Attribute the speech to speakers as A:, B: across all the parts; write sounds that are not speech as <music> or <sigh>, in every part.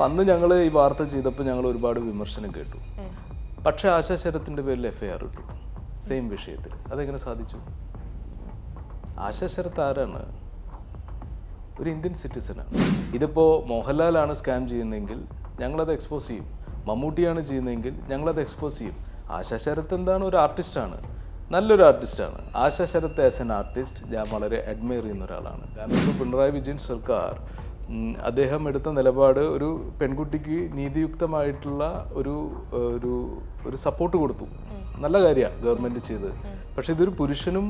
A: അപ്പം അന്ന് ഞങ്ങൾ ഈ വാർത്ത ചെയ്തപ്പോൾ ഞങ്ങൾ ഒരുപാട് വിമർശനം കേട്ടു. പക്ഷേ ആശാ ശരത്തിന്റെ പേരിൽ എഫ് ഐ ആർ ഇട്ടു. സെയിം വിഷയത്തിൽ അതെങ്ങനെ സാധിച്ചു? ആശാ ശരത്ത് ആരാണ്? ഒരു ഇന്ത്യൻ സിറ്റിസനാണ് ഇതിപ്പോൾ മോഹൻലാലാണ് സ്കാം ചെയ്യുന്നതെങ്കിൽ ഞങ്ങളത് എക്സ്പോസ് ചെയ്യും. മമ്മൂട്ടിയാണ് ചെയ്യുന്നതെങ്കിൽ ഞങ്ങളത് എക്സ്പോസ് ചെയ്യും. ആശാ ശരത്ത് എന്താണ്? ഒരു ആർട്ടിസ്റ്റാണ് നല്ലൊരു ആർട്ടിസ്റ്റാണ് Asha Sharath as an artist ഞാൻ വളരെ അഡ്മയർ ചെയ്യുന്ന ഒരാളാണ്. കാരണം ഇപ്പോൾ പിണറായി വിജയൻ സർക്കാർ അദ്ദേഹം എടുത്ത നിലപാട് ഒരു പെൺകുട്ടിക്ക് നീതിയുക്തമായിട്ടുള്ള ഒരു ഒരു ഒരു സപ്പോർട്ട് കൊടുത്തു. നല്ല കാര്യമാണ് ഗവൺമെന്റ് ചെയ്തത്. പക്ഷേ ഇതൊരു പുരുഷനും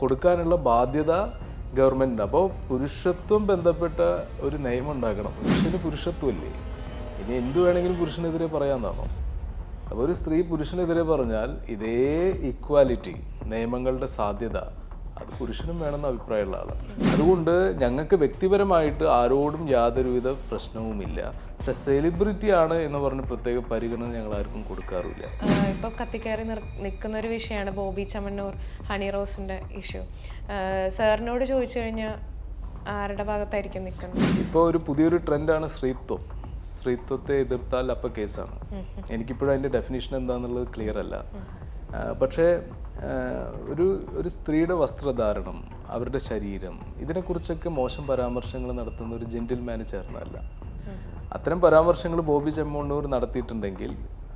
A: കൊടുക്കാനുള്ള ബാധ്യത ഗവൺമെന്റ് അപ്പോൾ പുരുഷത്വം ബന്ധപ്പെട്ട ഒരു നിയമം ഉണ്ടാക്കണം. പുരുഷന് പുരുഷത്വമല്ലേ ഇനി എന്തു വേണമെങ്കിലും പുരുഷനെതിരെ പറയാമെന്നാണോ അപ്പോൾ ഒരു സ്ത്രീ പുരുഷനെതിരെ പറഞ്ഞാൽ ഇതേ ഇക്വാലിറ്റി നിയമങ്ങളുടെ സാധ്യത അത് പുരുഷനും വേണമെന്ന അഭിപ്രായമുള്ള ആളാണ്. അതുകൊണ്ട് ഞങ്ങൾക്ക് വ്യക്തിപരമായിട്ട് ആരോടും യാതൊരുവിധ പ്രശ്നവുമില്ല. പക്ഷെ സെലിബ്രിറ്റി ആണ് എന്ന് പറഞ്ഞ് പ്രത്യേക പരിഗണന ഞങ്ങൾ ആർക്കും കൊടുക്കാറില്ല
B: ഇപ്പൊ കത്തിക്കയറി നിൽക്കുന്ന ഒരു വിഷയമാണ് ബോബി ചമന്നൂർ ഹണി റോസിന്റെ ഇഷ്യൂ. സാറിനോട് ചോദിച്ചു കഴിഞ്ഞാൽ ആരുടെ ഭാഗത്തായിരിക്കും നിൽക്കുന്നത്
A: ഇപ്പോൾ ഒരു പുതിയൊരു ട്രെൻഡാണ് സ്ത്രീത്വം. സ്ത്രീത്വത്തെ എതിർത്താൽ അപ്പം കേസാണ്. എനിക്കിപ്പോഴും അതിന്റെ ഡെഫിനേഷൻ എന്താണെന്നുള്ളത് ക്ലിയർ അല്ല. പക്ഷേ ഒരു ഒരു സ്ത്രീയുടെ വസ്ത്രധാരണം അവരുടെ ശരീരം ഇതിനെക്കുറിച്ചൊക്കെ മോശം പരാമർശങ്ങൾ നടത്തുന്ന ഒരു ജെന്റിൽമാന് ചേർന്നതല്ല. അത്തരം പരാമർശങ്ങൾ ബോബി ചെമ്മണ്ണൂർ നടത്തിയിട്ടുണ്ടെങ്കിൽ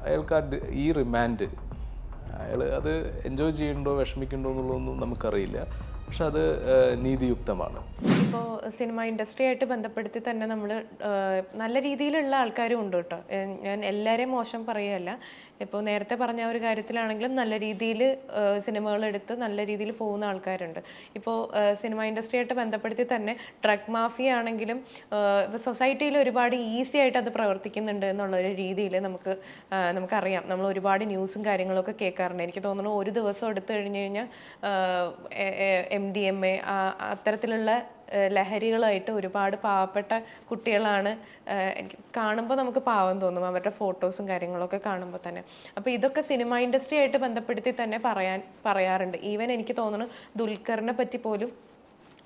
A: അയാൾക്ക് ആ ഈ റിമാൻഡ് അയാൾ അത് എൻജോയ് ചെയ്യുന്നുണ്ടോ വിഷമിക്കുന്നുണ്ടോ എന്നുള്ളതൊന്നും നമുക്കറിയില്ല. പക്ഷെ അത് നീതിയുക്തമാണ്.
B: ഇപ്പോൾ സിനിമ ഇൻഡസ്ട്രി ആയിട്ട് ബന്ധപ്പെടുത്തി തന്നെ നമ്മൾ നല്ല രീതിയിലുള്ള ആൾക്കാരും ഉണ്ട് കേട്ടോ. ഞാൻ എല്ലാവരെയും മോശം പറയുകയല്ല. ഇപ്പോൾ നേരത്തെ പറഞ്ഞ ഒരു കാര്യത്തിലാണെങ്കിലും നല്ല രീതിയിൽ സിനിമകൾ എടുത്ത് നല്ല രീതിയിൽ പോകുന്ന ആൾക്കാരുണ്ട്. ഇപ്പോൾ സിനിമ ഇൻഡസ്ട്രി ആയിട്ട് ബന്ധപ്പെടുത്തി തന്നെ ഡ്രഗ് മാഫിയ ആണെങ്കിലും ഇപ്പോൾ സൊസൈറ്റിയിൽ ഒരുപാട് ഈസി ആയിട്ട് അത് പ്രവർത്തിക്കുന്നുണ്ട് എന്നുള്ള ഒരു രീതിയിൽ നമുക്ക് നമുക്കറിയാം. നമ്മൾ ഒരുപാട് ന്യൂസും കാര്യങ്ങളൊക്കെ കേൾക്കാറുണ്ട്. എനിക്ക് തോന്നുന്നു ഒരു ദിവസം എടുത്തു കഴിഞ്ഞ് കഴിഞ്ഞാൽ എം ഡി എം എ അത്തരത്തിലുള്ള ലഹരികളായിട്ട് ഒരുപാട് പാവപ്പെട്ട കുട്ടികളാണ് എനിക്ക് കാണുമ്പോൾ നമുക്ക് പാവം തോന്നും അവരുടെ ഫോട്ടോസും കാര്യങ്ങളൊക്കെ കാണുമ്പോൾ തന്നെ. അപ്പോൾ ഇതൊക്കെ സിനിമ ഇൻഡസ്ട്രി ആയിട്ട് ബന്ധപ്പെടുത്തി തന്നെ പറയാൻ പറയാറുണ്ട്. ഈവൻ എനിക്ക് തോന്നുന്നു ദുൽഖറിനെ പറ്റി പോലും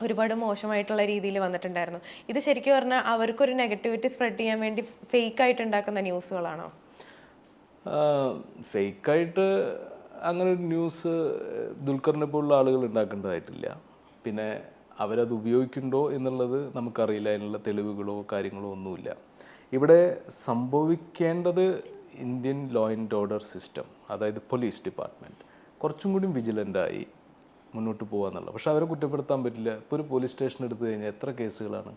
B: ഒരുപാട് മോശമായിട്ടുള്ള രീതിയിൽ വന്നിട്ടുണ്ടായിരുന്നു. ഇത് ശരിക്കും പറഞ്ഞാൽ അവർക്കൊരു നെഗറ്റിവിറ്റി സ്പ്രെഡ് ചെയ്യാൻ വേണ്ടി ഫേക്ക് ആയിട്ട് ഉണ്ടാക്കുന്ന ന്യൂസുകളാണോ?
A: ഫേക്കായിട്ട് അങ്ങനെ ഒരു ന്യൂസ് ദുൽഖറിനെ പോലുള്ള ആളുകൾ ഉണ്ടാക്കേണ്ടതായിട്ടില്ല. പിന്നെ അവരത് ഉപയോഗിക്കുന്നുണ്ടോ എന്നുള്ളത് നമുക്കറിയില്ല. അതിനുള്ള തെളിവുകളോ കാര്യങ്ങളോ ഒന്നുമില്ല. ഇവിടെ സംഭവിക്കേണ്ടത് Indian law and order system അതായത് പോലീസ് ഡിപ്പാർട്ട്മെന്റ് കുറച്ചും കൂടി വിജിലന്റായി മുന്നോട്ട് പോകാന്നുള്ളത് പക്ഷേ അവരെ കുറ്റപ്പെടുത്താൻ പറ്റില്ല. ഇപ്പോൾ ഒരു പോലീസ് സ്റ്റേഷൻ എടുത്തു കഴിഞ്ഞാൽ എത്ര കേസുകളാണ്?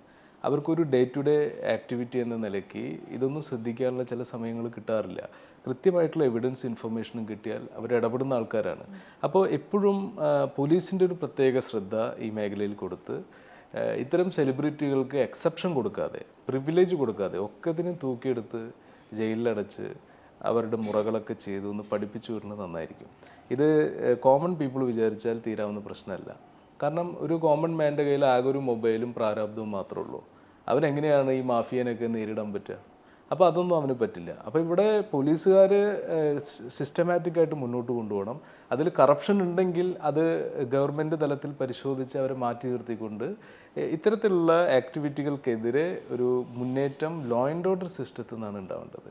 A: അവർക്കൊരു ഡേ ടു ഡേ ആക്ടിവിറ്റി എന്ന നിലയ്ക്ക് ഇതൊന്നും ശ്രദ്ധിക്കാനുള്ള ചില സമയങ്ങൾ കിട്ടാറില്ല. കൃത്യമായിട്ടുള്ള എവിഡൻസ് ഇൻഫർമേഷനും കിട്ടിയാൽ അവർ ഇടപെടുന്ന ആൾക്കാരാണ്. അപ്പോൾ എപ്പോഴും പോലീസിന്റെ ഒരു പ്രത്യേക ശ്രദ്ധ ഈ മേഖലയിൽ കൊടുത്ത് ഇത്തരം സെലിബ്രിറ്റികൾക്ക് എക്സെപ്ഷൻ കൊടുക്കാതെ പ്രിവിലേജ് കൊടുക്കാതെ ഒക്കെ ഇതിനെ തൂക്കിയെടുത്ത് ജയിലിലടച്ച് അവരുടെ മുറകളൊക്കെ ചെയ്തു എന്ന് പഠിപ്പിച്ചു വിടുന്നത് നന്നായിരിക്കും. ഇത് കോമൺ പീപ്പിൾ വിചാരിച്ചാൽ തീരാവുന്ന പ്രശ്നമല്ല. കാരണം ഒരു കോമൺ മാന്റെ കയ്യിൽ ആകെ ഒരു മൊബൈലും പ്രാരാബ്ദവും മാത്രമേ ഉള്ളൂ. അവനെങ്ങനെയാണ് ഈ മാഫിയനൊക്കെ നേരിടാൻ പറ്റുക? അപ്പോൾ അതൊന്നും അവന് പറ്റില്ല. അപ്പോൾ ഇവിടെ പോലീസുകാർ സിസ്റ്റമാറ്റിക്കായിട്ട് മുന്നോട്ട് കൊണ്ടുപോകണം. അതിൽ കറപ്ഷൻ ഉണ്ടെങ്കിൽ അത് ഗവൺമെന്റ് തലത്തിൽ പരിശോധിച്ച് അവരെ മാറ്റി നിർത്തിക്കൊണ്ട് ഇത്തരത്തിലുള്ള ആക്ടിവിറ്റികൾക്കെതിരെ ഒരു മുന്നേറ്റം ലോ ആൻഡ് ഓർഡർ സിസ്റ്റത്തിൽ നിന്നാണ് ഉണ്ടാവേണ്ടത്.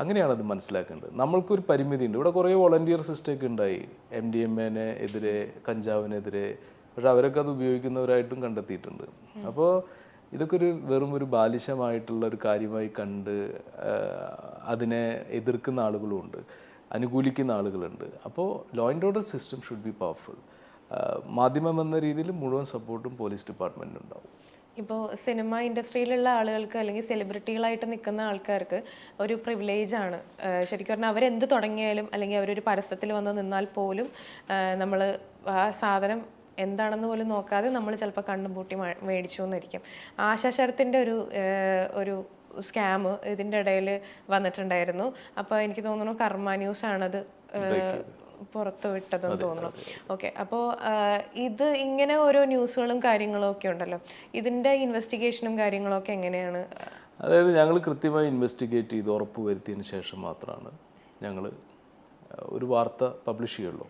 A: അങ്ങനെയാണ് അത് മനസ്സിലാക്കേണ്ടത്. നമ്മൾക്കൊരു പരിമിതിയുണ്ട്. ഇവിടെ കുറേ വോളണ്ടിയർ സിസ്റ്റമൊക്കെ ഉണ്ടായി. എം ഡി എം എനെ എതിരെ കഞ്ചാവിനെതിരെ. പക്ഷെ അവരൊക്കെ അത് ഉപയോഗിക്കുന്നവരായിട്ടും കണ്ടെത്തിയിട്ടുണ്ട്. അപ്പോൾ ഇതൊക്കെ ഒരു വെറും ഒരു ബാലിശമായിട്ടുള്ള ഒരു കാര്യമായി കണ്ട് അതിനെ എതിർക്കുന്ന ആളുകളുമുണ്ട് അനുകൂലിക്കുന്ന ആളുകളുണ്ട്. അപ്പോൾ law and order system should be powerful മാധ്യമം എന്ന രീതിയിൽ മുഴുവൻ സപ്പോർട്ടും പോലീസ് ഡിപ്പാർട്ട്മെന്റ് ഉണ്ടാവും.
B: ഇപ്പോൾ സിനിമ ഇൻഡസ്ട്രിയിലുള്ള ആളുകൾക്ക് അല്ലെങ്കിൽ സെലിബ്രിറ്റികളായിട്ട് നിൽക്കുന്ന ആൾക്കാർക്ക് ഒരു പ്രിവിലേജ് ആണ്. ശരിക്കും പറഞ്ഞാൽ അവരെന്ത് തുടങ്ങിയാലും അല്ലെങ്കിൽ അവരൊരു പരസ്യത്തിൽ വന്ന് നിന്നാൽ പോലും നമ്മൾ ആ സാധനം എന്താണെന്ന് പോലും നോക്കാതെ നമ്മൾ ചിലപ്പോൾ കണ്ണും പൂട്ടി മേടിച്ചു എന്നിരിക്കും ആശാശരത്തിന്റെ ഒരു ഒരു സ്കാം ഇതിന്റെ ഇടയിൽ വന്നിട്ടുണ്ടായിരുന്നു. അപ്പോൾ എനിക്ക് തോന്നുന്നു കർമ്മ ന്യൂസ് ആണത് പുറത്തു പുറത്ത് വിട്ടതെന്ന് തോന്നുന്നു. ഓക്കെ അപ്പോൾ ഇത് ഇങ്ങനെ ഓരോ ന്യൂസുകളും കാര്യങ്ങളും ഒക്കെ ഉണ്ടല്ലോ. ഇതിന്റെ ഇൻവെസ്റ്റിഗേഷനും കാര്യങ്ങളും ഒക്കെ എങ്ങനെയാണ്?
A: അതായത് ഞങ്ങൾ കൃത്യമായി ഇൻവെസ്റ്റിഗേറ്റ് ചെയ്ത് ഉറപ്പ് വരുത്തിയതിന് ശേഷം മാത്രമാണ് ഞങ്ങൾ ഒരു വാർത്ത പബ്ലിഷ് ചെയ്യുള്ളൂ.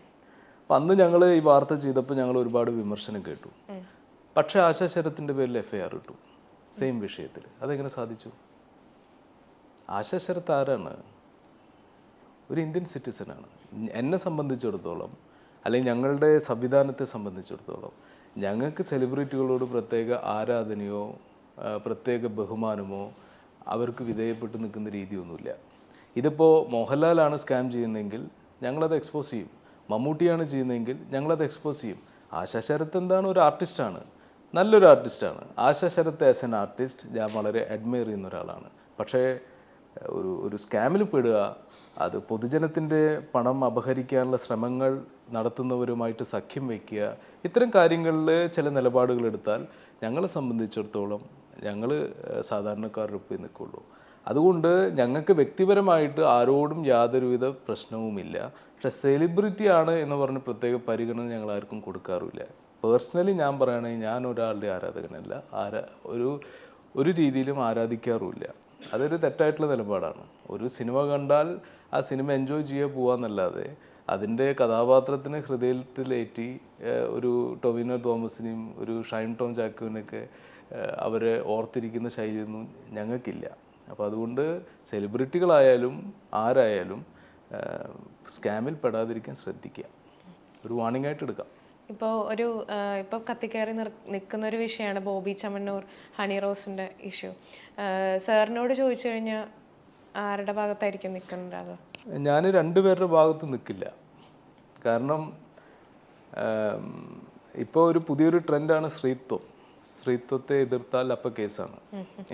A: അപ്പം അന്ന് ഞങ്ങൾ ഈ വാർത്ത ചെയ്തപ്പോൾ ഞങ്ങൾ ഒരുപാട് വിമർശനം കേട്ടു. പക്ഷേ ആശാ ശരത്തിന്റെ പേരിൽ എഫ് ഐ ആർ ഇട്ടു സെയിം വിഷയത്തിൽ അതെങ്ങനെ സാധിച്ചു? ആശാ ശരത്ത് ആരാണ്? ഒരു ഇന്ത്യൻ സിറ്റിസനാണ് എന്നെ സംബന്ധിച്ചിടത്തോളം അല്ലെങ്കിൽ ഞങ്ങളുടെ സംവിധാനത്തെ സംബന്ധിച്ചിടത്തോളം ഞങ്ങൾക്ക് സെലിബ്രിറ്റികളോട് പ്രത്യേക ആരാധനയോ പ്രത്യേക ബഹുമാനമോ അവർക്ക് വിധേയപ്പെട്ട് നിൽക്കുന്ന രീതിയൊന്നുമില്ല. ഇതിപ്പോൾ മോഹൻലാലാണ് സ്കാം ചെയ്യുന്നതെങ്കിൽ ഞങ്ങളത് എക്സ്പോസ് ചെയ്യും. മമ്മൂട്ടിയാണ് ചെയ്യുന്നതെങ്കിൽ ഞങ്ങളത് എക്സ്പോസ് ചെയ്യും. ആശാ ശരത്ത് എന്താണ് ഒരു ആർട്ടിസ്റ്റാണ് നല്ലൊരു ആർട്ടിസ്റ്റാണ് Asha Sharath as an artist ഞാൻ വളരെ അഡ്മയർ ചെയ്യുന്ന ഒരാളാണ്. പക്ഷേ ഒരു ഒരു സ്കാമിൽ പെടുക അത് പൊതുജനത്തിന്റെ പണം അപഹരിക്കാനുള്ള ശ്രമങ്ങൾ നടത്തുന്നവരുമായിട്ട് സഖ്യം വയ്ക്കുക ഇത്തരം കാര്യങ്ങളിൽ ചില നിലപാടുകൾ എടുത്താൽ ഞങ്ങളെ സംബന്ധിച്ചിടത്തോളം ഞങ്ങൾ സാധാരണക്കാരുടെ ഒപ്പം നിൽക്കുള്ളൂ. അതുകൊണ്ട് ഞങ്ങൾക്ക് വ്യക്തിപരമായിട്ട് ആരോടും യാതൊരുവിധ പ്രശ്നവുമില്ല. പക്ഷെ സെലിബ്രിറ്റി ആണ് എന്ന് പറഞ്ഞ് പ്രത്യേക പരിഗണന ഞങ്ങൾ ആർക്കും കൊടുക്കാറില്ല പേഴ്സണലി ഞാൻ പറയുകയാണെങ്കിൽ ഞാൻ ഒരാളുടെ ആരാധകനല്ല. ആരാ ഒരു ഒരു രീതിയിലും ആരാധിക്കാറുമില്ല. അതൊരു തെറ്റായിട്ടുള്ള നിലപാടാണ്. ഒരു സിനിമ കണ്ടാൽ ആ സിനിമ എൻജോയ് ചെയ്യാൻ പോവാന്നല്ലാതെ അതിന്റെ കഥാപാത്രത്തിന് ഹൃദയത്തിലേറ്റി ഒരു ടൊവിനോ തോമസിനെയും ഒരു ഷൈൻ ടോം ചാക്കുവിനൊക്കെ അവരെ ഓർത്തിരിക്കുന്ന ശൈലിയൊന്നും ഞങ്ങൾക്കില്ല. അപ്പോൾ അതുകൊണ്ട് സെലിബ്രിറ്റികളായാലും ആരായാലും സ്കാമിൽ പെടാതിരിക്കാൻ ശ്രദ്ധിക്കുക. ഒരു വാണിംഗ് ആയിട്ട് എടുക്കാം.
B: ഇപ്പോൾ ഒരു ഇപ്പോൾ കത്തിക്കയറി നിർ നിൽക്കുന്ന ഒരു വിഷയമാണ് ബോബി ചമ്മണ്ണൂർ ഹണി റോസിന്റെ ഇഷ്യൂ സാറിനോട് ചോദിച്ചു കഴിഞ്ഞാൽ ആരുടെ ഭാഗത്തായിരിക്കും നിൽക്കുന്നത് അത്?
A: ഞാൻ രണ്ടുപേരുടെ ഭാഗത്ത് നിൽക്കില്ല കാരണം ഇപ്പോൾ ഒരു പുതിയൊരു ട്രെൻഡാണ് സ്ത്രീത്വം സ്ത്രീത്വത്തെ എതിർത്താൽ അപ്പം കേസാണ്.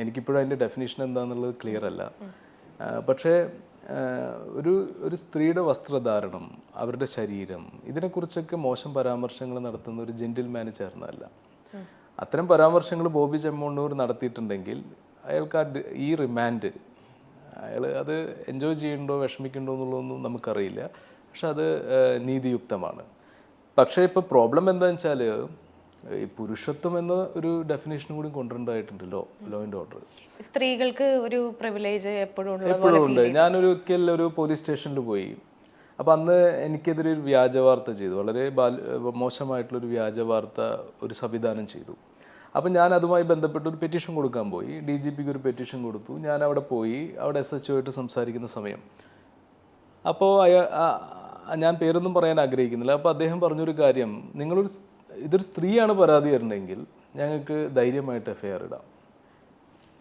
A: എനിക്കിപ്പോഴും അതിന്റെ ഡെഫിനേഷൻ എന്താണെന്നുള്ളത് ക്ലിയർ അല്ല. പക്ഷേ ഒരു ഒരു സ്ത്രീയുടെ വസ്ത്രധാരണം അവരുടെ ശരീരം ഇതിനെക്കുറിച്ചൊക്കെ മോശം പരാമർശങ്ങൾ നടത്തുന്ന ഒരു ജെന്റിൽമാന് ചേർന്നതല്ല. അത്തരം പരാമർശങ്ങൾ ബോബി ചെമ്മണ്ണൂർ നടത്തിയിട്ടുണ്ടെങ്കിൽ അയാൾക്ക് ആ ഈ റിമാൻഡ് അയാൾ അത് എൻജോയ് ചെയ്യണ്ടോ വിഷമിക്കണ്ടോ എന്നുള്ളതൊന്നും നമുക്കറിയില്ല. പക്ഷെ അത് നീതിയുക്തമാണ്. പക്ഷേ ഇപ്പോൾ പ്രോബ്ലം എന്താണെന്ന് വെച്ചാൽ ഈ പുരുഷത്വം എന്ന ഒരു ഡെഫിനേഷനും കൂടി കൊണ്ടുവരേണ്ടതായിട്ടുണ്ടല്ലോ ലോ ആൻഡ് ഓർഡർ
B: സ്ത്രീകൾക്ക് ഒരു പ്രിവിലേജ് എപ്പോഴും
A: എപ്പോഴും ഉണ്ട്. ഞാനൊരിക്കൽ ഒരു പോലീസ് സ്റ്റേഷനിൽ പോയി. അപ്പം അന്ന് എനിക്കെതിരെ ഒരു വ്യാജ വാർത്ത ചെയ്തു. വളരെ മോശമായിട്ടുള്ളൊരു വ്യാജ വാർത്ത ഒരു സംവിധാനം ചെയ്തു. അപ്പം ഞാൻ അതുമായി ബന്ധപ്പെട്ട് ഒരു പെറ്റീഷൻ കൊടുക്കാൻ പോയി. ഡി ജി പിക്ക് ഒരു പെറ്റീഷൻ കൊടുത്തു. ഞാൻ അവിടെ പോയി. അവിടെ എസ് എച്ച് ആയിട്ട് സംസാരിക്കുന്ന സമയം. അപ്പോൾ അയാ ആ- ആ- ഞാൻ പേരൊന്നും പറയാൻ ആഗ്രഹിക്കുന്നില്ല. അപ്പോൾ അദ്ദേഹം പറഞ്ഞൊരു കാര്യം. നിങ്ങളൊരു ഇതൊരു സ്ത്രീയാണ് പരാതി തരണമെങ്കിൽ ഞങ്ങൾക്ക് ധൈര്യമായിട്ട് എഫ്ഐആർ ആർ ഇടാം.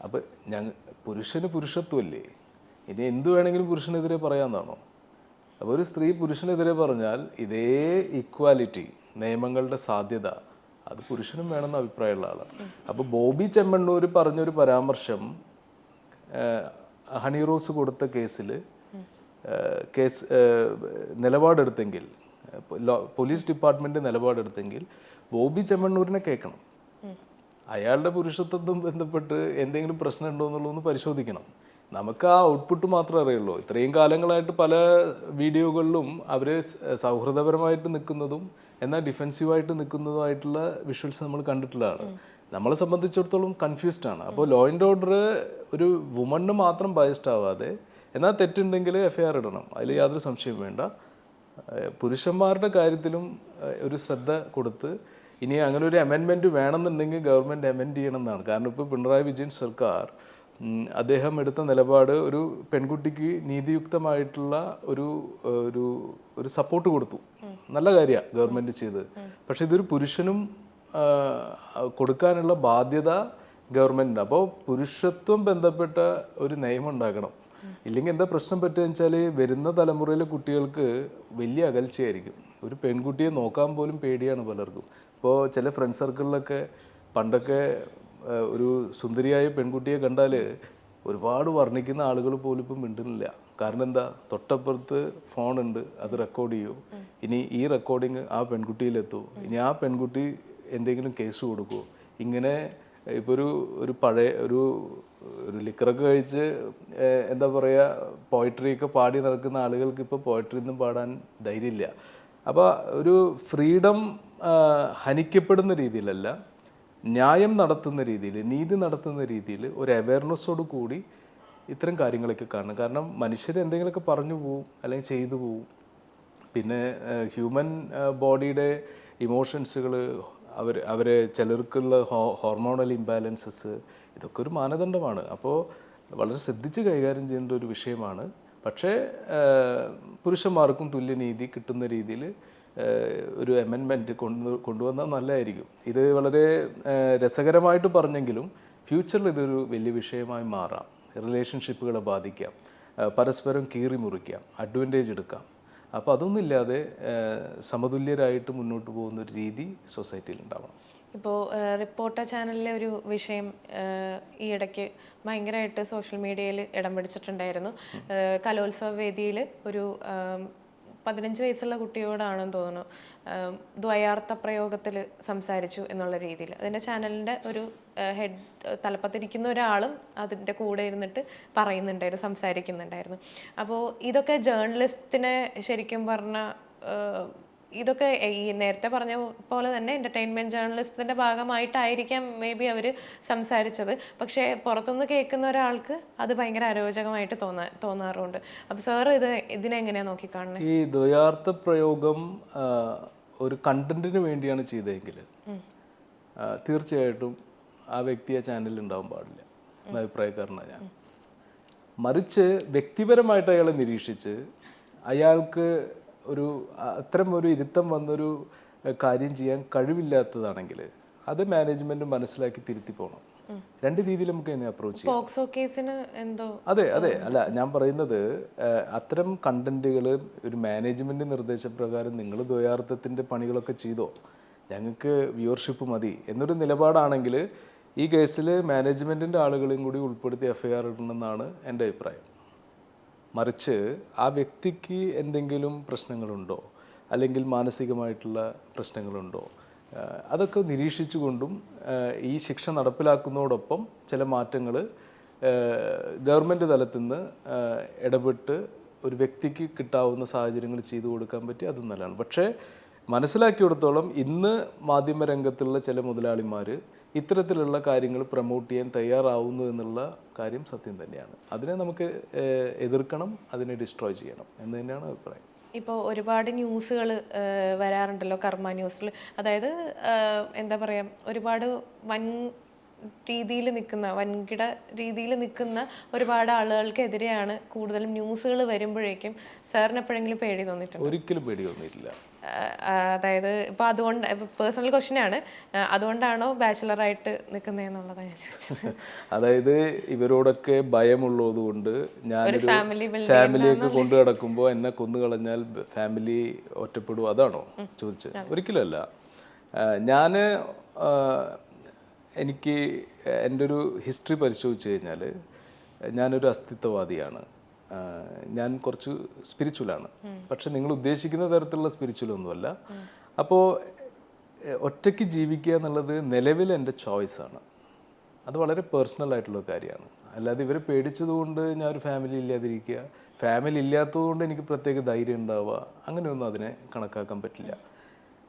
A: അപ്പോൾ ഞങ്ങൾ പുരുഷന് പുരുഷത്വമല്ലേ ഇനി എന്തു വേണമെങ്കിലും പുരുഷനെതിരെ പറയാമെന്നാണോ? അപ്പോൾ ഒരു സ്ത്രീ പുരുഷനെതിരെ പറഞ്ഞാൽ ഇതേ ഇക്വാലിറ്റി നിയമങ്ങളുടെ സാധ്യത അത് പുരുഷനും വേണമെന്ന് അഭിപ്രായമുള്ള ആളാണ്. അപ്പോൾ ബോബി ചെമ്മണ്ണൂർ പറഞ്ഞൊരു പരാമർശം ഹണി റോസ് കൊടുത്ത കേസിൽ കേസ് നിലപാടെടുത്തെങ്കിൽ പോലീസ് ഡിപ്പാർട്ട്മെന്റ് നിലപാടെടുത്തെങ്കിൽ ബോബി ചെമ്മണ്ണൂരിനെ കേൾക്കണം. അയാളുടെ പുരുഷത്വം ബന്ധപ്പെട്ട് എന്തെങ്കിലും പ്രശ്നം ഉണ്ടോ എന്നുള്ളതൊന്ന് പരിശോധിക്കണം. നമുക്ക് ആ ഔട്ട്പുട്ട് മാത്രമേ അറിയുള്ളൂ. ഇത്രയും കാലങ്ങളായിട്ട് പല വീഡിയോകളിലും അവർ സൗഹൃദപരമായിട്ട് നിൽക്കുന്നതും എന്നാൽ ഡിഫെൻസീവായിട്ട് നിൽക്കുന്നതുമായിട്ടുള്ള വിഷ്വൽസ് നമ്മൾ കണ്ടിട്ടുള്ളതാണ്. നമ്മളെ സംബന്ധിച്ചിടത്തോളം കൺഫ്യൂസ്ഡ് ആണ്. അപ്പോൾ ലോ ആൻഡ് ഓർഡർ ഒരു വുമണ് മാത്രം ബയസ്ഡ് ആവാതെ എന്നാൽ തെറ്റുണ്ടെങ്കിൽ എഫ് ഐ ആർ ഇടണം. അതിൽ യാതൊരു സംശയവും വേണ്ട. പുരുഷന്മാരുടെ കാര്യത്തിലും ഒരു ശ്രദ്ധ കൊടുത്ത് ഇനി അങ്ങനെ ഒരു അമെൻമെന്റ് വേണമെന്നുണ്ടെങ്കിൽ ഗവൺമെന്റ് അമെൻഡ് ചെയ്യണം എന്നാണ് കാരണം ഇപ്പോൾ പിണറായി വിജയൻ സർക്കാർ അദ്ദേഹം എടുത്ത നിലപാട് ഒരു പെൺകുട്ടിക്ക് നീതിയുക്തമായിട്ടുള്ള ഒരു ഒരു ഒരു സപ്പോർട്ട് കൊടുത്തു. നല്ല കാര്യമാണ് ഗവൺമെന്റ് ചെയ്ത് പക്ഷേ ഇതൊരു പുരുഷനും കൊടുക്കാനുള്ള ബാധ്യത ഗവൺമെന്റ് അപ്പോൾ പുരുഷത്വം ബന്ധപ്പെട്ട ഒരു നിയമം ഉണ്ടാക്കണം. ഇല്ലെങ്കിൽ എന്താ പ്രശ്നം പറ്റുക വെച്ചാൽ വരുന്ന തലമുറയിലെ കുട്ടികൾക്ക് വലിയ അകൽച്ചയായിരിക്കും. ഒരു പെൺകുട്ടിയെ നോക്കാൻ പോലും പേടിയാണ് പലർക്കും. ഇപ്പോൾ ചില ഫ്രണ്ട് സർക്കിളിലൊക്കെ പണ്ടൊക്കെ ഒരു സുന്ദരിയായ പെൺകുട്ടിയെ കണ്ടാൽ ഒരുപാട് വർണിക്കുന്ന ആളുകൾ പോലും ഇപ്പം മിണ്ടുന്നില്ല. കാരണം എന്താ? തൊട്ടപ്പുറത്ത് ഫോണുണ്ട് അത് റെക്കോർഡ് ചെയ്യൂ. ഇനി ഈ റെക്കോർഡിങ് ആ പെൺകുട്ടിയിലെത്തൂ. ഇനി ആ പെൺകുട്ടി എന്തെങ്കിലും കേസ് കൊടുക്കുമോ ഇങ്ങനെ ഇപ്പോൾ ഒരു ഒരു പഴയ ഒരു ഒരു ലിക്കറൊക്കെ കഴിച്ച് എന്താ പറയുക പോയിട്രിയൊക്കെ പാടി നടക്കുന്ന ആളുകൾക്ക് ഇപ്പോൾ പോയിട്രി ഒന്നും പാടാൻ ധൈര്യമില്ല. അപ്പോൾ ഒരു ഫ്രീഡം ഹനിക്കപ്പെടുന്ന രീതിയിലല്ല ന്യായം നടത്തുന്ന രീതിയിൽ നീതി നടത്തുന്ന രീതിയിൽ ഒരു അവയർനെസ്സോട് കൂടി ഇത്തരം കാര്യങ്ങളൊക്കെ കാണണം. കാരണം മനുഷ്യർ എന്തെങ്കിലുമൊക്കെ പറഞ്ഞു പോവും അല്ലെങ്കിൽ ചെയ്തു പോവും. പിന്നെ ഹ്യൂമൻ ബോഡിയുടെ ഇമോഷൻസുകൾ അവർ അവരെ ചിലർക്കുള്ള ഹോർമോണൽ ഇംബാലൻസസ് ഇതൊക്കെ ഒരു മാനദണ്ഡമാണ്. അപ്പോൾ വളരെ ശ്രദ്ധിച്ച് കൈകാര്യം ചെയ്യേണ്ട ഒരു വിഷയമാണ്. പക്ഷേ പുരുഷന്മാർക്കും തുല്യനീതി കിട്ടുന്ന രീതിയിൽ ഒരു അമെൻമെന്റ് കൊണ്ടു കൊണ്ടുവന്നാൽ നല്ലതായിരിക്കും. ഇത് വളരെ രസകരമായിട്ട് പറഞ്ഞെങ്കിലും ഫ്യൂച്ചറിൽ ഇതൊരു വലിയ വിഷയമായി മാറാം. റിലേഷൻഷിപ്പുകളെ ബാധിക്കാം. പരസ്പരം കീറി മുറിക്കാം. അഡ്വാന്റേജ് എടുക്കാം. അപ്പോൾ അതൊന്നുമില്ലാതെ സമതുല്യരായിട്ട് മുന്നോട്ട് പോകുന്ന ഒരു രീതി സൊസൈറ്റിയിൽ ഉണ്ടാവണം.
B: ഇപ്പോൾ റിപ്പോർട്ടർ ചാനലിലെ ഒരു വിഷയം ഈ ഇടയ്ക്ക് ഭയങ്കരമായിട്ട് സോഷ്യൽ മീഡിയയിൽ ഇടം പിടിച്ചിട്ടുണ്ടായിരുന്നു. കലോത്സവ വേദിയിൽ ഒരു പതിനഞ്ച് വയസ്സുള്ള കുട്ടിയോടാണെന്ന് തോന്നുന്നു. ദ്വയാർത്ഥ പ്രയോഗത്തിൽ സംസാരിച്ചു എന്നുള്ള രീതിയിൽ. അതിന്റെ ചാനലിന്റെ ഒരു ഹെഡ് തലപ്പത്തിരിക്കുന്ന ഒരാളും അതിന്റെ കൂടെ ഇരുന്നിട്ട് പറയുന്നുണ്ടായിരുന്നു സംസാരിക്കുന്നുണ്ടായിരുന്നു. അപ്പോൾ ഇതൊക്കെ ജേർണലിസ്റ്റിനെ ശരിക്കും പറഞ്ഞ ഇതൊക്കെ ഈ നേരത്തെ പറഞ്ഞ പോലെ തന്നെ എന്റർടൈൻമെന്റ് ജേർണലിസത്തിന്റെ ഭാഗമായിട്ടായിരിക്കാം മേ ബി അവർ സംസാരിച്ചത്. പക്ഷേ പുറത്തുനിന്ന് കേൾക്കുന്ന ഒരാൾക്ക് അത് ഭയങ്കര അരോചകമായിട്ട് തോന്നാ തോന്നാറുണ്ട്. അപ്പോൾ സാർ ഇത് ഇതിനെങ്ങനെയാണ് നോക്കിക്കാണുന്നത്
A: ഈ ദ്വയാർത്ഥ പ്രയോഗം ഒരു കണ്ടന്റിന് വേണ്ടിയാണ് ചെയ്തതെങ്കിൽ തീർച്ചയായിട്ടും ആ വ്യക്തി ആ ചാനലിൽ ഉണ്ടാവാൻ പാടില്ല. എന്ന അഭിപ്രായക്കാരനാണ് ഞാൻ. മറിച്ച് വ്യക്തിപരമായിട്ട് അയാളെ നിരീക്ഷിച്ച് അയാൾക്ക് ഒരു അത്തരം ഒരു ഇരുത്തം വന്നൊരു കാര്യം ചെയ്യാൻ കഴിവില്ലാത്തതാണെങ്കിൽ അത് മാനേജ്മെന്റ് മനസ്സിലാക്കി തിരുത്തി പോകണം രണ്ട് രീതിയിൽ നമുക്ക് അതിനെ അപ്രോച്ച് ചെയ്യാം.
B: എന്തോ?
A: അതെ അതെ. അല്ല ഞാൻ പറയുന്നത് അത്തരം കണ്ടന്റുകൾ ഒരു മാനേജ്മെന്റ് നിർദ്ദേശപ്രകാരം നിങ്ങൾ ദ്വയാർത്ഥത്തിന്റെ പണികളൊക്കെ ചെയ്തോ ഞങ്ങൾക്ക് വ്യൂവർഷിപ്പ് മതി എന്നൊരു നിലപാടാണെങ്കിൽ ഈ കേസിൽ മാനേജ്മെന്റിന്റെ ആളുകളെയും കൂടി ഉൾപ്പെടുത്തി എഫ്ഐആർ ഇടണമെന്നാണ് എന്റെ അഭിപ്രായം. മറിച്ച് ആ വ്യക്തിക്ക് എന്തെങ്കിലും പ്രശ്നങ്ങളുണ്ടോ? അല്ലെങ്കിൽ മാനസികമായിട്ടുള്ള പ്രശ്നങ്ങളുണ്ടോ? അതൊക്കെ നിരീക്ഷിച്ചുകൊണ്ടും ഈ ശിക്ഷ നടപ്പിലാക്കുന്നതോടൊപ്പം ചില മാറ്റങ്ങൾ ഗവൺമെന്റ് തലത്തിൽ നിന്ന് ഇടപെട്ട് ഒരു വ്യക്തിക്ക് കിട്ടാവുന്ന സാഹചര്യങ്ങൾ ചെയ്തു കൊടുക്കാൻ പറ്റി അതും നല്ലതാണ്. പക്ഷേ മനസ്സിലാക്കിയിടത്തോളം ഇന്ന് മാധ്യമരംഗത്തുള്ള ചില മുതലാളിമാർ ഇത്തരത്തിലുള്ള കാര്യങ്ങൾ പ്രമോട്ട് ചെയ്യാൻ തയ്യാറാവുന്നു എന്നുള്ള കാര്യം സത്യം തന്നെയാണ്. അതിനെ നമുക്ക് എതിർക്കണം അതിനെ ഡിസ്ട്രോയ് ചെയ്യണം എന്ന് തന്നെയാണ് അഭിപ്രായം.
B: ഇപ്പോൾ ഒരുപാട് ന്യൂസുകൾ വരാറുണ്ടല്ലോ കർമ്മ ന്യൂസിൽ. അതായത് എന്താ പറയുക ഒരുപാട് വൻ രീതിയിൽ നിൽക്കുന്ന വൻകിട രീതിയിൽ നിൽക്കുന്ന ഒരുപാട് ആളുകൾക്കെതിരെയാണ് കൂടുതലും ന്യൂസുകൾ വരുമ്പോഴേക്കും സാറിന് എപ്പോഴെങ്കിലും പേടി തോന്നിയിട്ടുണ്ട്?
A: ഒരിക്കലും പേടിയൊന്നുമില്ല
B: അതായത് ഇപ്പോൾ അതുകൊണ്ട് പേഴ്സണൽ ക്വസ്റ്റ്യൻ ആണ്. അതുകൊണ്ടാണോ ബാച്ചിലറായിട്ട് നിൽക്കുന്നതെന്നുള്ളതാണ് ഞാൻ ചോദിച്ചത്.
A: അതായത് ഇവരോടൊക്കെ ഭയമുള്ളത് കൊണ്ട്
B: ഞാൻ
A: ഫാമിലിയൊക്കെ കൊണ്ടു കിടക്കുമ്പോൾ എന്നെ കൊന്നു കളഞ്ഞാൽ ഫാമിലി ഒറ്റപ്പെടും അതാണോ ചോദിച്ചത്. ഒരിക്കലല്ല ഞാൻ എനിക്ക് എന്റെ ഒരു ഹിസ്റ്ററി പരിശോധിച്ച് കഴിഞ്ഞാൽ ഞാനൊരു അസ്തിത്വവാദിയാണ്. ഞാൻ കുറച്ച് സ്പിരിച്വലാണ് പക്ഷെ നിങ്ങൾ ഉദ്ദേശിക്കുന്ന തരത്തിലുള്ള സ്പിരിച്വൽ ഒന്നുമല്ല. അപ്പോൾ ഒറ്റയ്ക്ക് ജീവിക്കുക എന്നുള്ളത് നിലവിൽ എന്റെ ചോയ്സാണ് അത് വളരെ പേഴ്സണൽ ആയിട്ടുള്ള കാര്യമാണ്. അല്ലാതെ ഇവരെ പേടിച്ചതുകൊണ്ട് ഞാൻ ഒരു ഫാമിലി ഇല്ലാതിരിക്കുക ഫാമിലി ഇല്ലാത്തതുകൊണ്ട് എനിക്ക് പ്രത്യേക ധൈര്യം ഉണ്ടാവുക അങ്ങനെയൊന്നും അതിനെ കണക്കാക്കാൻ പറ്റില്ല.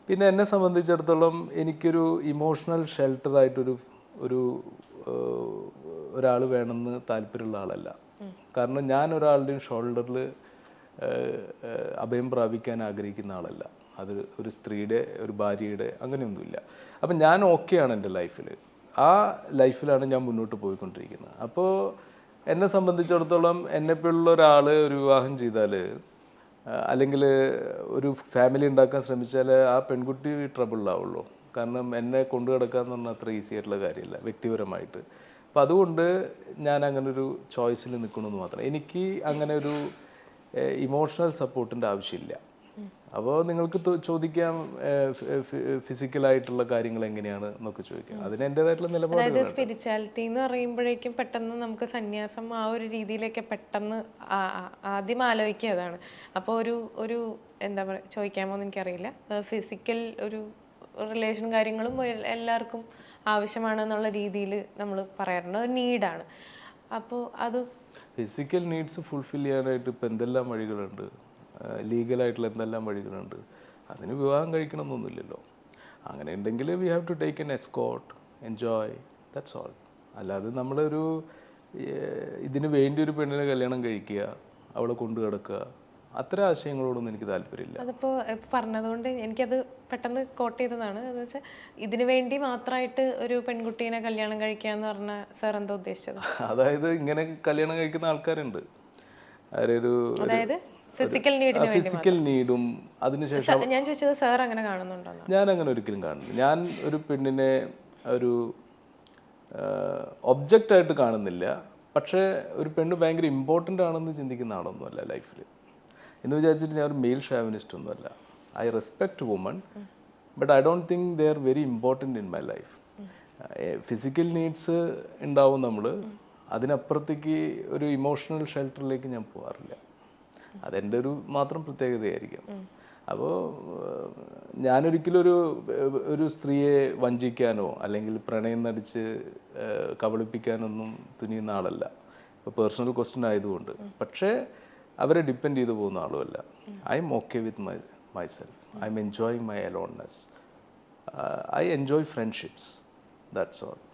A: പിന്നെ എന്നെ സംബന്ധിച്ചിടത്തോളം എനിക്കൊരു ഇമോഷണൽ ഷെൽട്ടറായിട്ടൊരു ഒരു ഒരാൾ വേണമെന്ന് താല്പര്യമുള്ള ആളല്ല. കാരണം ഞാൻ ഒരാളുടെയും ഷോൾഡറിൽ അഭയം പ്രാപിക്കാൻ ആഗ്രഹിക്കുന്ന ആളല്ല. അത് ഒരു സ്ത്രീയുടെ ഒരു ഭാര്യയുടെ അങ്ങനെയൊന്നുമില്ല. അപ്പം ഞാൻ ഓക്കെയാണ് എന്റെ ലൈഫിൽ ആ ലൈഫിലാണ് ഞാൻ മുന്നോട്ട് പോയിക്കൊണ്ടിരിക്കുന്നത്. അപ്പോൾ എന്നെ സംബന്ധിച്ചിടത്തോളം എന്നെപ്പോലുള്ള ഒരാൾ ഒരു വിവാഹം ചെയ്താൽ അല്ലെങ്കിൽ ഒരു ഫാമിലി ഉണ്ടാക്കാൻ ശ്രമിച്ചാൽ ആ പെൺകുട്ടി ട്രബിളിലാവുള്ളൂ കാരണം എന്നെ കൊണ്ടു കിടക്കുക എന്ന് പറഞ്ഞാൽ അത്ര ഈസി ആയിട്ടുള്ള കാര്യമില്ല വ്യക്തിപരമായിട്ട്. അപ്പം അതുകൊണ്ട് ഞാൻ അങ്ങനെ ഒരു ചോയ്സിൽ നിൽക്കണമെന്ന് മാത്രം. എനിക്ക് അങ്ങനെ ഒരു ഇമോഷണൽ സപ്പോർട്ടിന്റെ ആവശ്യമില്ല. അപ്പോൾ നിങ്ങൾക്ക് ചോദിക്കാം ഫിസിക്കലായിട്ടുള്ള കാര്യങ്ങൾ എങ്ങനെയാണ് എന്നൊക്കെ ചോദിക്കാം. അതിന് എന്റെതായിട്ടുള്ള നിലപാട്
B: അതായത് സ്പിരിച്വാലിറ്റി എന്ന് പറയുമ്പോഴേക്കും പെട്ടെന്ന് നമുക്ക് സന്യാസം ആ ഒരു രീതിയിലേക്ക് പെട്ടെന്ന് ആദ്യം ആലോചിക്കുക അതാണ് അപ്പോൾ ഒരു ഒരു എന്താ പറയുക ചോദിക്കാമോ എന്ന് എനിക്കറിയില്ല. ഫിസിക്കൽ ഒരു റിലേഷൻ കാര്യങ്ങളും എല്ലാവർക്കും ആവശ്യമാണെന്നുള്ള രീതിയിൽ നമ്മൾ പറയാറുണ്ട്. ഒരു നീഡാണ്. അപ്പോൾ അത്
A: ഫിസിക്കൽ നീഡ്സ് ഫുൾഫിൽ ചെയ്യാനായിട്ട് ഇപ്പം എന്തെല്ലാം വഴികളുണ്ട്? ലീഗലായിട്ടുള്ള എന്തെല്ലാം വഴികളുണ്ട്? അതിന് വിവാഹം കഴിക്കണം എന്നൊന്നുമില്ലല്ലോ അങ്ങനെ ഉണ്ടെങ്കിൽ we have to take an escort enjoy that's all അല്ലാതെ നമ്മളൊരു ഇതിന് വേണ്ടി ഒരു പെണ്ണിനെ കല്യാണം കഴിക്കുക അവളെ കൊണ്ടു കിടക്കുക അത്തരം ആശയങ്ങളോടൊന്നും എനിക്ക് താല്പര്യമില്ല.
B: അതിപ്പോൾ പറഞ്ഞതുകൊണ്ട് എനിക്കത് പെട്ടെന്ന് കോട്ട് ചെയ്തതാണ്. എന്ന് വെച്ചാൽ ഇതിനു വേണ്ടി മാത്രമായിട്ട് ഒരു പെൺകുട്ടീനെ കല്യാണം കഴിക്കുക എന്ന് പറഞ്ഞ സാർ എന്താ ഉദ്ദേശിച്ചത്? <laughs>
A: അതായത് ഇങ്ങനെ കല്യാണം കഴിക്കുന്ന ആൾക്കാരുണ്ട്. അവരൊരു
B: അതായത് ഫിസിക്കൽ നീഡിന്
A: ഫിസിക്കൽ നീഡും അതിനുശേഷം
B: ഞാൻ ചോദിച്ചത് സാർ അങ്ങനെ കാണുന്നുണ്ടോ
A: ഞാൻ അങ്ങനെ ഒരിക്കലും കാണുന്നില്ല. ഞാൻ ഒരു പെണ്ണിനെ ഒരു ഒബ്ജക്റ്റ് ആയിട്ട് കാണുന്നില്ല. പക്ഷേ ഒരു പെണ്ണ് ഭയങ്കര ഇമ്പോർട്ടന്റ് ആണെന്ന് ചിന്തിക്കുന്ന ആളൊന്നുമല്ല ലൈഫിൽ എന്ന് വിചാരിച്ചിട്ട് ഞാൻ ഒരു മെയിൽ ഷാവിനിസ്റ്റ് ഒന്നുമല്ല. I respect woman but I don't think they are very important in my life physical needs ഉണ്ടാവും നമ്മൾ അതിനപ്പുറത്തേക്ക് ഒരു ഇമോഷണൽ ഷെൽട്ടറിലേക്ക് ഞാൻ പോകാറില്ല അതെന്റെ ഒരു മാത്രം പ്രത്യേകതയായിരിക്കും. അപ്പോൾ ഞാനൊരിക്കലും ഒരു ഒരു സ്ത്രീയെ വഞ്ചിക്കാനോ അല്ലെങ്കിൽ പ്രണയം നടിച്ച് കബളിപ്പിക്കാനൊന്നും തുനിയുന്ന ആളല്ല. ഇപ്പോൾ പേഴ്സണൽ ക്വസ്റ്റ്യൻ ആയതുകൊണ്ട്. പക്ഷേ അവരെ ഡിപ്പെൻഡ് ചെയ്ത് പോകുന്ന ആളുമല്ല. I am okay with my myself I am enjoying my aloneness I enjoy friendships that's all